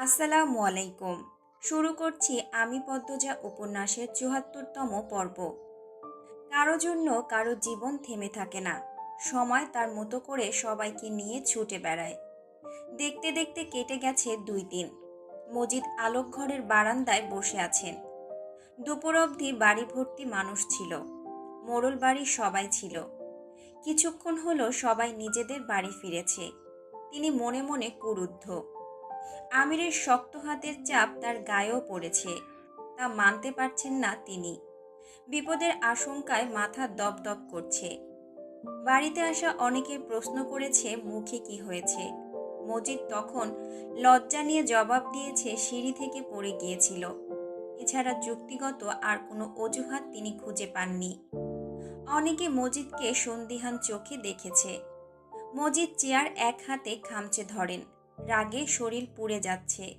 আসসালামু আলাইকুম। শুরু করছি আমি পদ্মজা উপন্যাসের চুয়াত্তরতম পর্ব। কারও জন্য কারও জীবন থেমে থাকে না। সময় তার মতো করে সবাইকে নিয়ে ছুটে বেড়ায়। দেখতে দেখতে কেটে গেছে দুই দিন। মজিদ আলোক ঘরের বারান্দায় বসে আছেন। দুপুর অবধি বাড়ি ভর্তি মানুষ ছিল। মোড়ল বাড়ি সবাই ছিল। কিছুক্ষণ হলো সবাই নিজেদের বাড়ি ফিরেছে। তিনি মনে মনে কুরুদ্ধ। আমিরের শক্ত হাতের চাপ তার গায়েও পড়েছে, তা মানতে পারছেন না তিনি। বিপদের আশঙ্কায় মাথা দপদপ করছে। বাড়িতে আসা অনেকে প্রশ্ন করেছে, মুখে কি হয়েছে? মজিদ তখন লজ্জা নিয়ে জবাব দিয়েছে, সিঁড়ি থেকে পড়ে গিয়েছিল। এছাড়া যুক্তিগত আর কোনো অজুহাত তিনি খুঁজে পাননি। অনেকে মজিদকে সন্দিহান চোখে দেখেছে। মজিদ চেয়ার এক হাতে খামচে ধরেন। রাগে শরীর পুড়ে যাচ্ছে।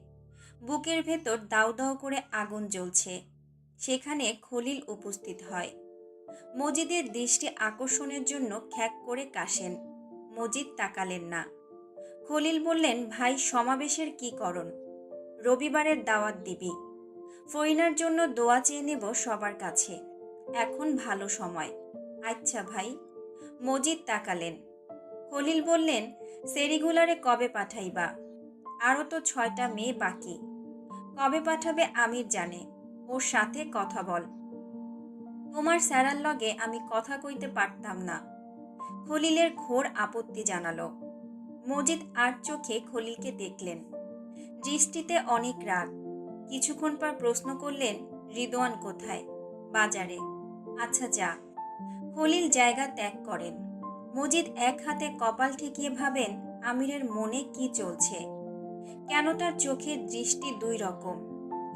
বুকের ভেতর দাউ দাউ করে আগুন জ্বলছে। সেখানে খলিল উপস্থিত হয়। মজিদের দৃষ্টি আকর্ষণের জন্য খ্যাক করে কাশেন। মজিদ তাকালেন না। খলিল বললেন, ভাই, সমাবেশের কি করণ? রবিবারের দাওয়াত দিবি। ফরিনার জন্য দোয়া চেয়ে নেব সবার কাছে। এখন ভালো সময়। আচ্ছা ভাই। মজিদ তাকালেন। খলিল বললেন সেরিগুলারে কবে পাঠাইবা? আরও তো ছয়টা মেয়ে বাকি। কবে পাঠাবে আমির জানে। ওর সাথে কথা বল। তোমার স্যারার লগে আমি কথা কইতে পারতাম না। খলিলের ঘোর আপত্তি জানালো। মজিদ আর চোখে খলিলকে দেখলেন। দৃষ্টিতে অনেক রাগ। কিছুক্ষণ পর প্রশ্ন করলেন, রিদওয়ান কোথায়? বাজারে। আচ্ছা যা। খলিল জায়গা ত্যাগ করেন। মজিদ এক হাতে কপাল ঠেকিয়ে ভাবেন, আমিরের মনে কি চলছে? কেন তার চোখের দৃষ্টি দুই রকম?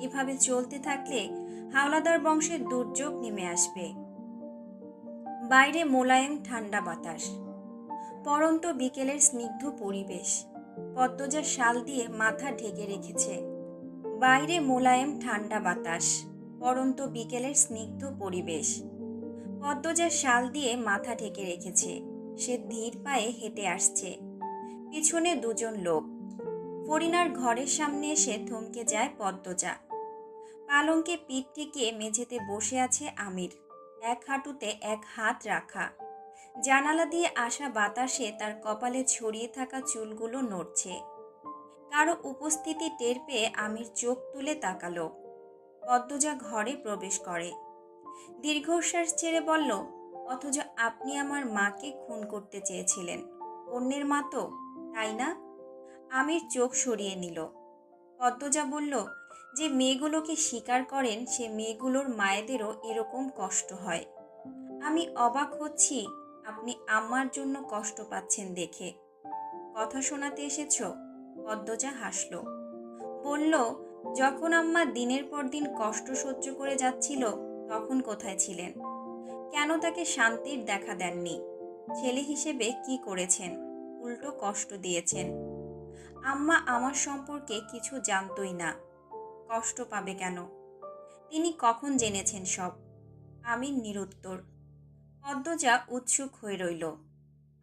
এভাবে চলতে থাকলে হাওলাদার বংশের দুর্যোগ নেমে আসবে। বাইরে মোলায়েম, ঠান্ডা বাতাস। পরন্ত বিকেলের স্নিগ্ধ পরিবেশ। পদ্মজার শাল দিয়ে মাথা ঢেকে রেখেছে। বাইরে মোলায়েম, ঠান্ডা বাতাস। পরন্ত বিকেলের স্নিগ্ধ পরিবেশ। পদ্মজার শাল দিয়ে মাথা ঢেকে রেখেছে। সে ধীর পায়ে হেঁটে আসছে। পিছনে দুজন লোক। ফরিনার ঘরের সামনে এসে থমকে যায় পদ্মজা। পালঙ্কে পিঠ ঠেকিয়ে মেঝেতে বসে আছে আমির। এক হাঁটুতে এক হাত রাখা। জানালা দিয়ে আসা বাতাসে তার কপালে ছড়িয়ে থাকা চুলগুলো নড়ছে। কারও উপস্থিতি টের পেয়ে আমির চোখ তুলে তাকালো। পদ্মজা ঘরে প্রবেশ করে। দীর্ঘশ্বাস ছেড়ে বলল অথচ আপনি আমার মাকে খুন করতে চেয়েছিলেন। অন্যের মা তো, তাই না? আমির চোখ সরিয়ে নিল। পদ্মজা বলল, যে মেয়েগুলোকে স্বীকার করেন, সে মেয়েগুলোর মায়েদেরও এরকম কষ্ট হয়। আমি অবাক হচ্ছি, আপনি আমার জন্য কষ্ট পাচ্ছেন দেখে। কথা শোনাতে এসেছ? পদ্মজা হাসল। বলল, যখন আম্মা দিনের পর দিন কষ্ট সহ্য করে যাচ্ছিল, তখন কোথায় ছিলেন? কেন তাকে শান্তির দেখা দেননি? ছেলে হিসেবে কি করেছেন? উল্টো কষ্ট দিয়েছেন। আম্মা আমার সম্পর্কে কিছু জানতই না। কষ্ট পাবে কেন? তিনি কখন জেনেছেন সব? আমির নিরুত্তর। পদ্মজা উৎসুক হয়ে রইল।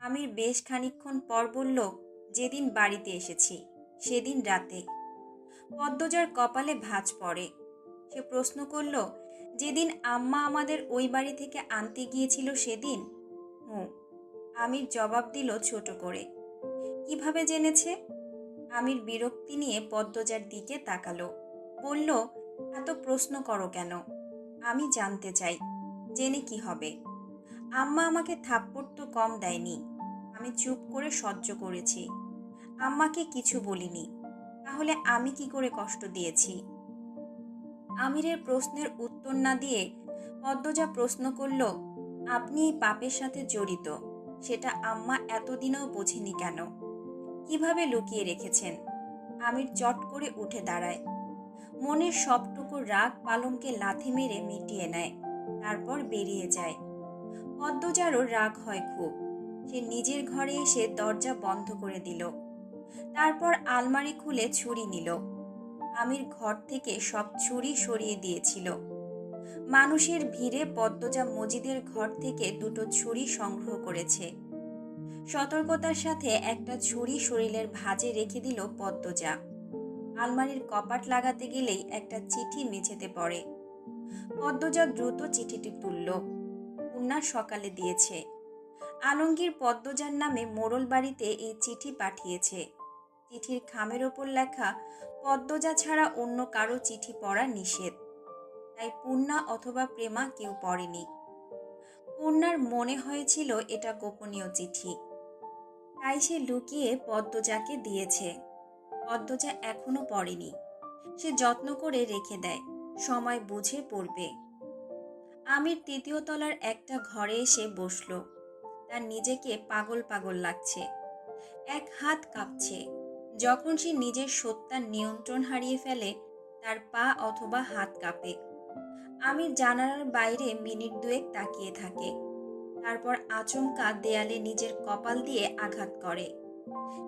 আমির বেশ খানিক্ষণ পর বলল, যেদিন বাড়িতে এসেছি, সেদিন রাতে। পদ্মজার কপালে ভাঁজ পড়ে। সে প্রশ্ন করল যেদিন আম্মা আমাদের ওই বাড়ি থেকে আনতে গিয়েছিল সেদিন? হুঁ আমির জবাব দিল ছোট করে। কীভাবে জেনেছে? আমির বিরক্তি নিয়ে পদ্মজার দিকে তাকালো। বলল, এত প্রশ্ন করো কেন? আমি জানতে চাই। জেনে কি হবে? আম্মা আমাকে থাপ্পড় তো কম দেয়নি। আমি চুপ করে সহ্য করেছি। আম্মাকে কিছু বলিনি। তাহলে আমি কি করে কষ্ট দিয়েছি? আমিরের প্রশ্নের উত্তর না দিয়ে পদ্মজা প্রশ্ন করল, আপনি এই পাপের সাথে জড়িত, সেটা আম্মা এতদিনেও বোঝেনি কেন? কীভাবে লুকিয়ে রেখেছেন? আমির চট করে উঠে দাঁড়ায়। মনের সবটুকু রাগ পালঙ্কে লাথি মেরে মিটিয়ে নেয়, তারপর বেরিয়ে যায়। পদ্মজারও রাগ হয় খুব। সে নিজের ঘরে এসে দরজা বন্ধ করে দিল। তারপর আলমারি খুলে ছুরি নিল। আমির ঘর থেকে সব ছুরি সরিয়ে দিয়েছিল। মানুষের ভিড়ে পদ্মজা মজিদের ঘর থেকে দুটো ছুরি সংগ্রহ করেছে। সতর্কতার সাথে একটা ছুরি শরীরের ভাঁজে রেখে দিল পদ্মজা। আলমারির কপাট লাগাতে গেলেই একটা চিঠি মেঝেতে পড়ে। পদ্মজা দ্রুত চিঠিটি তুলল। পূর্ণা সকালে দিয়েছে। আলমগীর পদ্মজার নামে মোড়ল বাড়িতে এই চিঠি পাঠিয়েছে। চিঠির খামের ওপর লেখা, পদ্মজা ছাড়া অন্য কারও চিঠি পড়া নিষেধ। তাই পূর্ণা অথবা প্রেমা কেউ পড়েনি। পূর্ণার মনে হয়েছিল এটা গোপনীয় চিঠি। তাই সে লুকিয়ে পদ্মজাকে দিয়েছে। পদ্মজা এখনও পড়েনি। সে যত্ন করে রেখে দেয়। সময় বুঝে পড়বে। আমির তৃতীয় তলার একটা ঘরে এসে বসল। তার নিজেকে পাগল পাগল লাগছে। এক হাত কাঁপছে। যখন সে নিজের সত্তার নিয়ন্ত্রণ হারিয়ে ফেলে, তার পা অথবা হাত কাঁপে। আমি জানালার বাইরে মিনিট দুয়েক তাকিয়ে থাকে। তারপর আচমকা দেয়ালে নিজের কপাল দিয়ে আঘাত করে।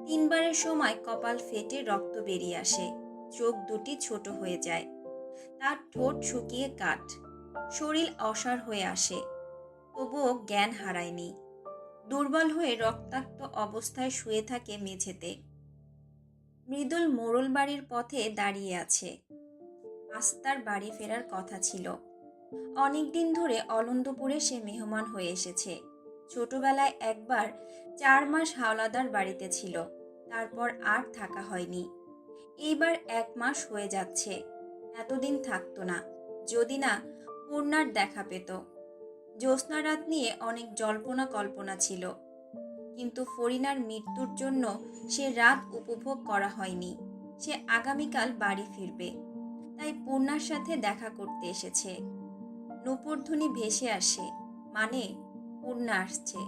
তিনবারের সময় কপাল ফেটে রক্ত বেরিয়ে আসে। চোখ দুটি ছোট হয়ে যায়। তার ঠোঁট শুকিয়ে কাঠ। শরীর অসার হয়ে আসে। তবুও জ্ঞান হারায়নি। দুর্বল হয়ে রক্তাক্ত অবস্থায় শুয়ে থাকে মেঝেতে। মৃদুল মোড়ল বাড়ির পথে দাঁড়িয়ে আছে। আস্তার বাড়ি ফেরার কথা ছিল। অনেকদিন ধরে অলন্দপুরে সে মেহমান হয়ে এসেছে। ছোটবেলায় একবার চার মাস হাওলাদার বাড়িতে ছিল, তারপর আর থাকা হয়নি। এইবার এক মাস হয়ে যাচ্ছে, এতদিন থাকতো না, যদি না পূর্ণার দেখা পেত। জ্যোৎস্না রাত নিয়ে অনেক জল্পনা কল্পনা ছিল। কিন্তু ফরিনার মৃত্যুর জন্য সে রাত উপভোগ করা হয়নি। সে আগামীকাল বাড়ি ফিরবে। তাই পূর্ণার সাথে দেখা করতে এসেছে। নূপুরধ্বনি ভেসে আসে। মানে পূর্ণা আসছে।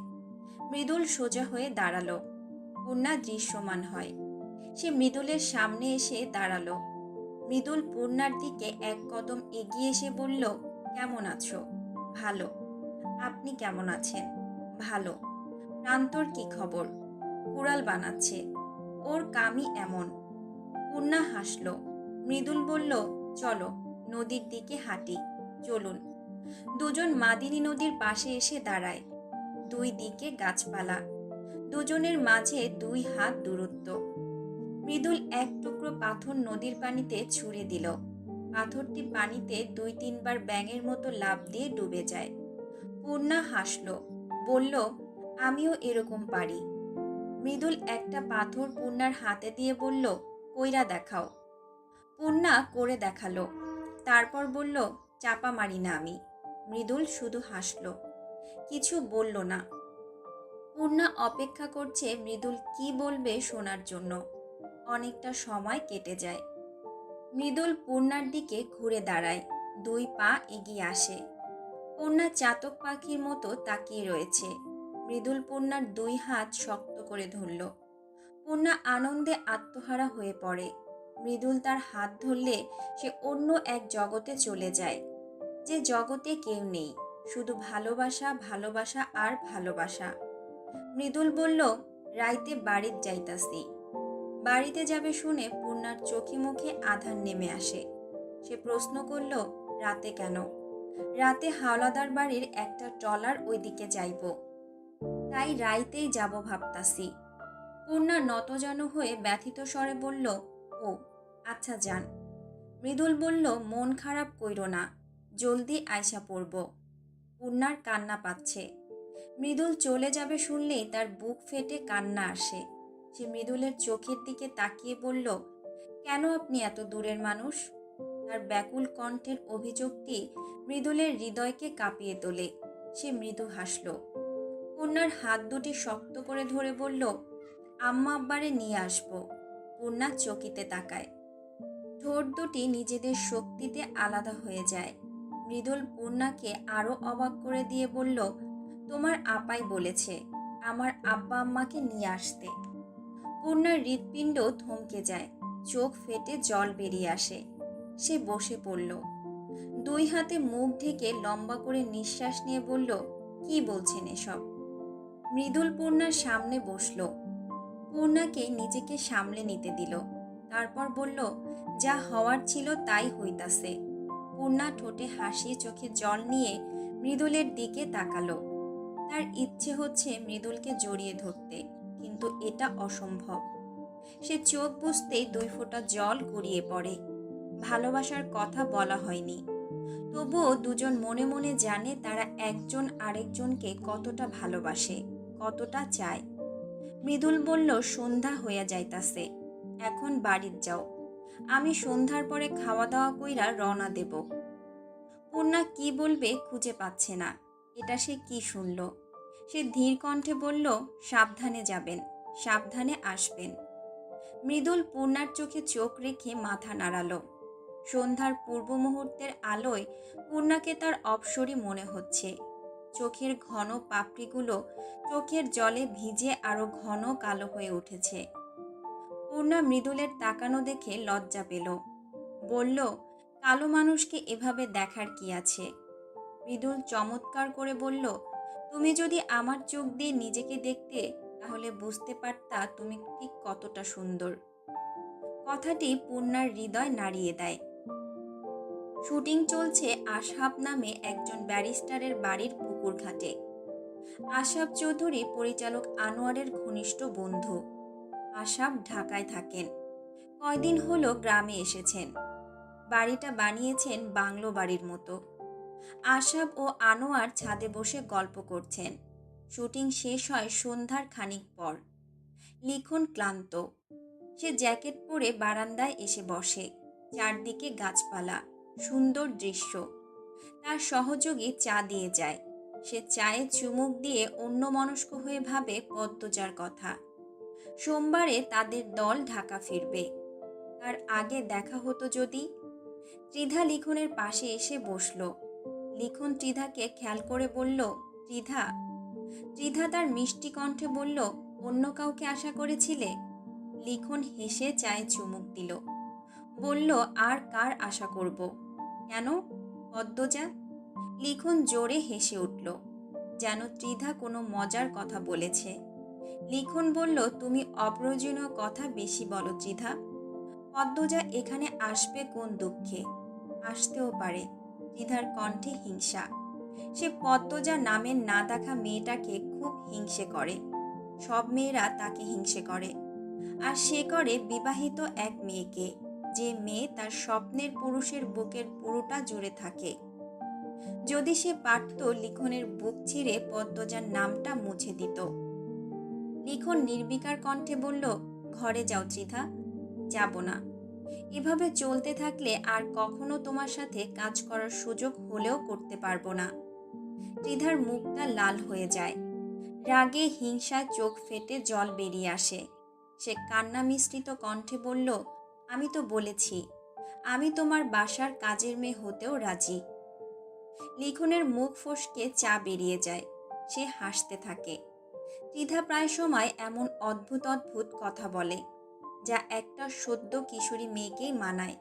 মৃদুল সোজা হয়ে দাঁড়াল। পূর্ণা দৃশ্যমান হয়। সে মৃদুলের সামনে এসে দাঁড়াল। মৃদুল পূর্ণার দিকে এক কদম এগিয়ে এসে বলল, কেমন আছো? ভালো। আপনি কেমন আছেন? ভালো। প্রান্তর কি খবর? কুড়াল বানাচ্ছে। ওর কামই এমন। পূর্ণা হাসল। মৃদুল বলল, চলো, নদীর দিকে হাঁটি, চলুন। দুজন মাদিনী নদীর পাশে এসে দাঁড়ায়। দুই দিকে গাছপালা। দুজনের মাঝে দুই হাত দূরত্ব। মৃদুল এক টুকরো পাথর নদীর পানিতে ছুঁড়ে দিল। পাথরটি পানিতে দুই তিনবার ব্যাঙের মতো লাফ দিয়ে ডুবে যায়। পূর্ণা হাসল, বলল আমিও এরকম পারি। মৃদুল একটা পাথর পূর্ণার হাতে দিয়ে বলল, কইরা দেখাও। পূর্ণা করে দেখাল। তারপর বলল, চাপা মারি না আমি। মৃদুল শুধু হাসল। কিছু বলল না। পূর্ণা অপেক্ষা করছে মৃদুল কি বলবে শোনার জন্য। অনেকটা সময় কেটে যায়। মৃদুল পূর্ণার দিকে ঘুরে দাঁড়ায়। দুই পা এগিয়ে আসে। পূর্ণা চাতক পাখির মতো তাকিয়ে রয়েছে। মৃদুল পূর্ণার দুই হাত শক্ত করে ধরল। পূর্ণা আনন্দে আত্মহারা হয়ে পড়ে। মৃদুল তার হাত ধরলে সে অন্য এক জগতে চলে যায়। যে জগতে কেউ নেই, শুধু ভালোবাসা ভালোবাসা আর ভালোবাসা। মৃদুল বলল, রাইতে বাড়ির যাইতাছি। বাড়িতে যাবে শুনে পূর্ণার চোখে মুখে আধার নেমে আসে। সে প্রশ্ন করল, রাতে কেন? রাতে হাওলাদার বাড়ির একটা ট্রলার ওইদিকে যাইব। তাই রাইতেই যাব ভাবতাছি। পূর্ণা নতজানু হয়ে ব্যথিত স্বরে বলল, ও আচ্ছা যান। মৃদুল বলল, মন খারাপ কইরো না, জলদি আয়সা পড়ব। পূর্ণার কান্না পাচ্ছে। মৃদুল চলে যাবে শুনলেই তার বুক ফেটে কান্না আসে। সে মৃদুলের চোখের দিকে তাকিয়ে বলল, কেন আপনি এত দূরের মানুষ? তার ব্যাকুল কণ্ঠের অভিযোগটি মৃদুলের হৃদয়কে কাঁপিয়ে তোলে। সে মৃদু হাসল। পূর্ণার হাত দুটি শক্ত করে ধরে বলল, আম্মা আব্বারে নিয়ে আসব। পূর্ণা চকিতে তাকায়। ঠোঁট দুটি নিজেদের শক্তিতে আলাদা হয়ে যায়। মৃদুল পূর্ণাকে আরও অবাক করে দিয়ে বলল, তোমার আপাই বলেছে, আমার আব্বা আম্মাকে নিয়ে আসতে। পূর্ণার হৃৎপিণ্ড থমকে যায়, চোখ ফেটে জল বেরিয়ে আসে। সে বসে পড়ল। দুই হাতে মুখ ঢেকে লম্বা করে নিঃশ্বাস নিয়ে বলল, কি বলছেন এসব? মৃদুল পূর্ণার সামনে বসল। পূর্ণাকে নিজেকে সামলে নিতে দিল। তারপর বলল, যা হওয়ার ছিল তাই হইতাছে। পূর্ণা ঠোঁটে হাসি চোখে জল নিয়ে মৃদুলের দিকে তাকালো। তার ইচ্ছে হচ্ছে মৃদুলকে জড়িয়ে ধরতে, কিন্তু এটা অসম্ভব। সে চোখ বুঝতেই দুই ফোঁটা জল গড়িয়ে পড়ে। ভালোবাসার কথা বলা হয়নি। তবুও দুজন মনে মনে জানে তারা একজন আরেকজনকে কতটা ভালোবাসে। কতটা চায়? মৃদুল বলল, সন্ধ্যা হইয়া যাইতাছে, এখন বাড়ির যাও। আমি সন্ধ্যার পরে খাওয়া দাওয়া কইরা রওনা দেব। পূর্ণা কি বলবে খুঁজে পাচ্ছে না, এটা সে কি শুনল? সে ধীর কণ্ঠে বলল, সাবধানে যাবেন, সাবধানে আসবেন। মৃদুল পূর্ণার চোখে চোখ রেখে মাথা নাড়ালো। সন্ধ্যার পূর্ব মুহূর্তের আলোয় পূর্ণাকে তার অপসরী মনে হচ্ছে। চোখের ঘন পাপড়িগুলো চোখের জলে ভিজে আরও ঘন কালো হয়ে উঠেছে। পূর্ণা মৃদুলের তাকানো দেখে লজ্জা পেল। বলল, কালো মানুষকে এভাবে দেখার কি আছে? মৃদুল চমৎকার করে বলল, তুমি যদি আমার চোখ দিয়ে নিজেকে দেখতে, তাহলে বুঝতে পারতা তুমি ঠিক কতটা সুন্দর। কথাটি পূর্ণার হৃদয় নাড়িয়ে দেয়। শুটিং চলছে আশাব নামে একজন ব্যারিস্টারের বাড়ির পুকুর ঘাটে আশাব চৌধুরী পরিচালক আনোয়ারের ঘনিষ্ঠ বন্ধু। আশাব ঢাকায় থাকেন। কয়দিন হলো গ্রামে এসেছেন। বাড়িটা বানিয়েছেন বাংলো বাড়ির মতো। আশাব ও আনোয়ার ছাদে বসে গল্প করছেন। শুটিং শেষ হয় সন্ধ্যার খানিক পর। লিখন ক্লান্ত। সে জ্যাকেট পরে বারান্দায় এসে বসে। চারদিকে গাছপালা, সুন্দর দৃশ্য। তার সহযোগী চা দিয়ে যায়। সে চায়ে চুমুক দিয়ে অন্যমনস্ক হয়ে ভাবে পদ্মজার কথা। সোমবারে তাদের দল ঢাকা ফিরবে। তার আগে দেখা হতো যদি? ত্রিধা লিখনের পাশে এসে বসল। লিখন ত্রিধাকে খেয়াল করে বলল, ত্রিধা? ত্রিধা তার মিষ্টি কণ্ঠে বলল, অন্য কাউকে আশা করেছিলে? লিখন হেসে চায়ে চুমুক দিল। বলল, আর কার আশা করব? কেন? পদ্মজা? লিখন জোরে হেসে উঠল, যেন ত্রিধা কোনো মজার কথা বলেছে। লিখন বলল, তুমি অপ্রয়োজনীয় কথা বেশি বলো ত্রিধা। পদ্মজা এখানে আসবে কোন দুঃখে? আসতেও পারে। ত্রিধার কণ্ঠে হিংসা। সে পদ্মজা নামের না দেখা মেয়েটাকে খুব হিংসে করে। সব মেয়েরা তাকে হিংসে করে। আর সে করে বিবাহিত এক মেয়েকে, যে মেয়ে তার স্বপ্নের পুরুষের বুকের পুরোটা জুড়ে থাকে। যদি সে পারত লিখনের বুক ছিঁড়ে পদ্মজার নামটা মুছে দিত। লিখন নির্বিকার কণ্ঠে বলল, ঘরে যাও ত্রিধা, যাব না। এভাবে চলতে থাকলে আর কখনো তোমার সাথে কাজ করার সুযোগ হলেও করতে পারব না। ত্রিধার মুখটা লাল হয়ে যায়। রাগে, হিংসায় চোখ ফেটে জল বেরিয়ে আসে। সে কান্না মিশ্রিত কণ্ঠে বলল, আমি তো বলেছি, আমি তোমার বাসার কাজের মেয়ে হতেও রাজি। লিখনের মুখ ফসকে চা বেরিয়ে যায়। সে হাসতে থাকে। ত্রিধা প্রায় সময় এমন অদ্ভুত অদ্ভুত কথা বলে, যা একটা সদ্য কিশোরী মেয়েকেই মানায়।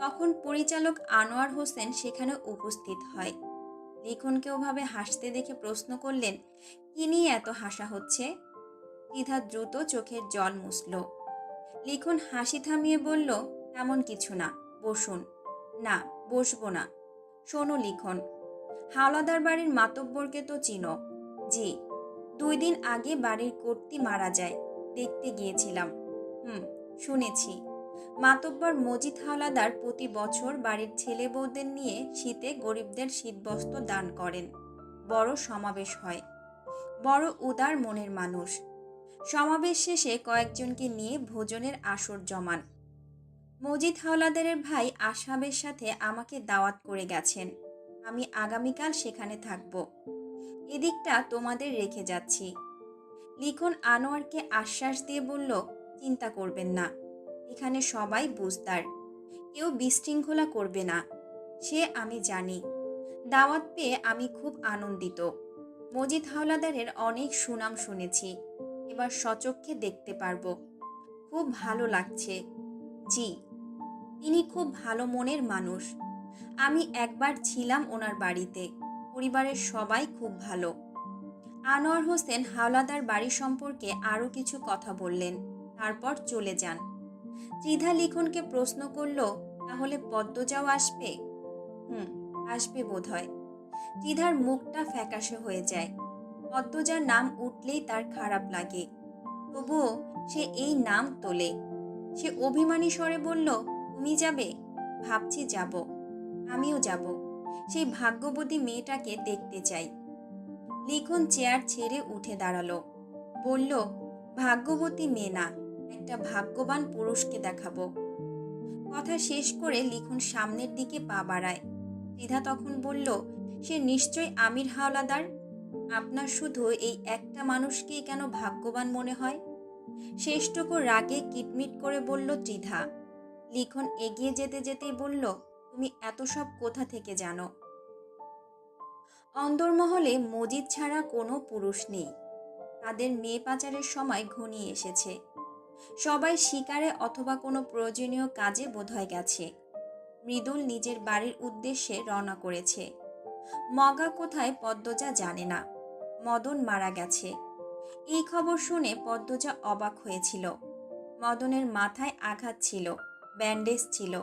তখন পরিচালক আনোয়ার হোসেন সেখানে উপস্থিত হয়। লিখনকে ওভাবে হাসতে দেখে প্রশ্ন করলেন, কি নিয়ে এত হাসা হচ্ছে? ত্রিধা দ্রুত চোখের জল মুছল। লিখন হাসি থামিয়ে বলল, তেমন কিছু না, বসুন। না, বসবো না। শোনো লিখন, হাওলাদার বাড়ির মাতব্বরকে তো চিনো। জি, দুই দিন আগে বাড়ির কর্তি মারা যায়, দেখতে গিয়েছিলাম। হুম, শুনেছি। মাতব্বর মজিদ হাওলাদার প্রতি বছর বাড়ির ছেলে বউদের নিয়ে শীতে গরিবদের শীতবস্ত্র দান করেন। বড় সমাবেশ হয়। বড় উদার মনের মানুষ। সমাবেশ শেষে কয়েকজনকে নিয়ে ভোজনের আসর জমান। মজিদ হাওলাদারের ভাই আশাবের সাথে আমাকে দাওয়াত করে গেছেন। আমি আগামীকাল সেখানে থাকব। এদিকটা তোমাদের রেখে যাচ্ছি। লিখন আনোয়ারকে আশ্বাস দিয়ে বলল, চিন্তা করবেন না। এখানে সবাই বুঝদার। কেউ বিশৃঙ্খলা করবে না। সে আমি জানি। দাওয়াত পেয়ে আমি খুব আনন্দিত। মজিদ হাওলাদারের অনেক সুনাম শুনেছি। এবার সচক্ষে দেখতে পারব। খুব ভালো লাগছে। জি। তিনি খুব ভালো মনের মানুষ। আমি একবার ছিলাম ওনার বাড়িতে। পরিবারের সবাই খুব ভালো। আনোয়ার হোসেন হাওলাদার বাড়ি সম্পর্কে আরও কিছু কথা বললেন। তারপর চলে যান। ত্রিধা লিখনকে প্রশ্ন করল, তাহলে পদ্মজাও আসবে? হুম, আসবে বোধহয়। ত্রিধার মুখটা ফ্যাকাশে হয়ে যায়। পদ্মজার নাম উঠলেই তার খারাপ লাগে। তবুও সে এই নাম তোলে। সে অভিমানী স্বরে বলল তুমি যাবে? ভাবছি যাব। আমিও যাব। সেই ভাগ্যবতী মেয়েটাকে দেখতে চাই। লিখন চেয়ার ছেড়ে উঠে দাঁড়াল। বলল, ভাগ্যবতী মেয়ে না, একটা ভাগ্যবান পুরুষকে দেখাবো। কথা শেষ করে লিখন সামনের দিকে পা বাড়ায়। দ্বিধা তখন বলল, সে নিশ্চয় আমির হাওলাদার? আপনার শুধু এই একটা মানুষকেই কেন ভাগ্যবান মনে হয়? শেষটুকু রাগে কিটমিট করে বলল ত্রিধা লিখন এগিয়ে যেতে যেতেই বলল, তুমি এত সব কোথা থেকে জানো? অন্দরমহলে মজিদ ছাড়া কোনো পুরুষ নেই। তাদের মেয়ে পাচারের সময় ঘনিয়ে এসেছে। সবাই শিকারে অথবা কোনো প্রয়োজনীয় কাজে বোধহয় গেছে। মৃদুল নিজের বাড়ির উদ্দেশ্যে রওনা করেছে। মগা কোথায় পদ্মজা জানে না। মদন মারা গেছে। এই খবর শুনে পদ্মজা অবাক হয়েছিল। মদনের মাথায় আঘাত ছিল। ব্যান্ডেজ ছিল।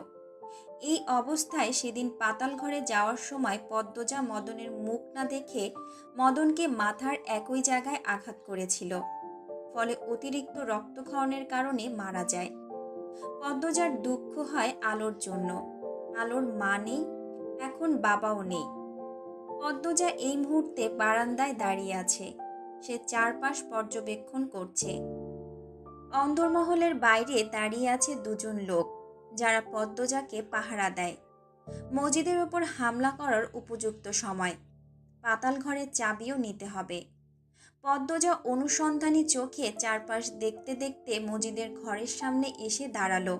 এই অবস্থায় সেদিন পাতাল ঘরে যাওয়ার সময় পদ্মজা মদনের মুখ না দেখে মদনকে মাথার একই জায়গায় আঘাত করেছিল, ফলে অতিরিক্ত রক্তক্ষরণের কারণে মারা যায়। পদ্মজার দুঃখ হয় আলোর জন্য। আলোর মা নেই, এখন বাবাও নেই। পদ্মজা এই মুহূর্তে বারান্দায় দাঁড়িয়ে আছে। সে চারপাশ পর্যবেক্ষণ করছে। অন্দরমহলের বাইরে দাঁড়িয়ে আছে দুজন লোক। যারা পদ্মজাকে পাহারা দেয়। মসজিদের ওপর হামলা করার উপযুক্ত সময়। পাতাল ঘরের চাবিও নিতে হবে। পদ্মজা অনুসন্ধানী চোখে চারপাশ দেখতে দেখতে মজিদের ঘরের সামনে এসে দাঁড়াল।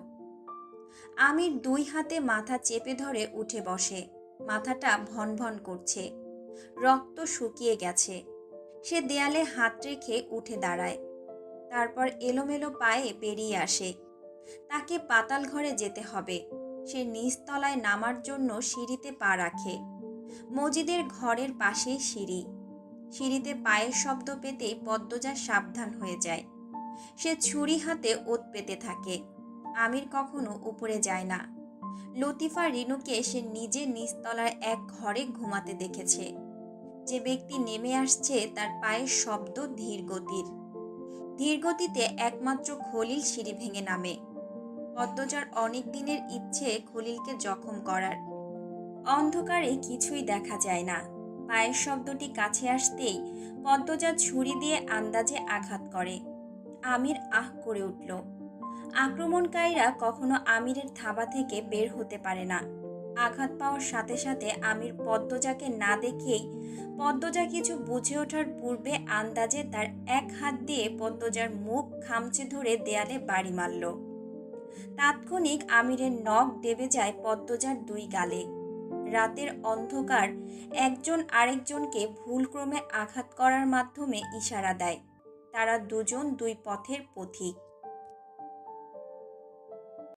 আমির দুই হাতে মাথা চেপে ধরে উঠে বসে। মাথাটা ভন ভন করছে। রক্ত শুকিয়ে গেছে। সে দেয়ালে হাত রেখে উঠে দাঁড়ায়। তারপর এলোমেলো পায়ে বেরিয়ে আসে। তাকে পাতাল ঘরে যেতে হবে। সে নিচতলায় নামার জন্য সিঁড়িতে পা রাখে। মজিদের ঘরের পাশেই সিঁড়ি। সিঁড়িতে পায়ের শব্দ পেতেই পদ্মজা সাবধান হয়ে যায়। সে ছুরি হাতে ওত পেতে থাকে। আমির কখনো উপরে যায় না। লতিফা রিনুকে সে নিজে নিচতলার এক ঘরে ঘুমাতে দেখেছে। যে ব্যক্তি নেমে আসছে, তার পায়ের শব্দ ধীর গতির ধীর গতিতে একমাত্র খলিল সিঁড়ি ভেঙে নামে। পদ্মজার অনেক দিনের ইচ্ছে খলিলকে জখম করার। অন্ধকারে কিছুই দেখা যায় না। পায়ের শব্দটি কাছে আসতেই পদ্মজা ছুরি দিয়ে আন্দাজে আঘাত করে। আমির আহ করে উঠল। আক্রমণকারীরা কখনো আমিরের থাবা থেকে বের হতে পারে না। আঘাত পাওয়ার সাথে সাথে আমির পদ্মজাকে না দেখেই পদ্মজা কিছু বুঝে ওঠার পূর্বে আন্দাজে তার এক হাত দিয়ে পদ্মজার মুখ খামচে ধরে দেয়ালে বাড়ি মারল। তাৎক্ষণিক আমিরের নখ দেবে যায় পদ্মজার দুই গালে। রাতের অন্ধকার একজন আরেকজনকে ভুলক্রমে আঘাত করার মাধ্যমে ইশারা দেয়। তারা দুজন দুই পথের পথিক।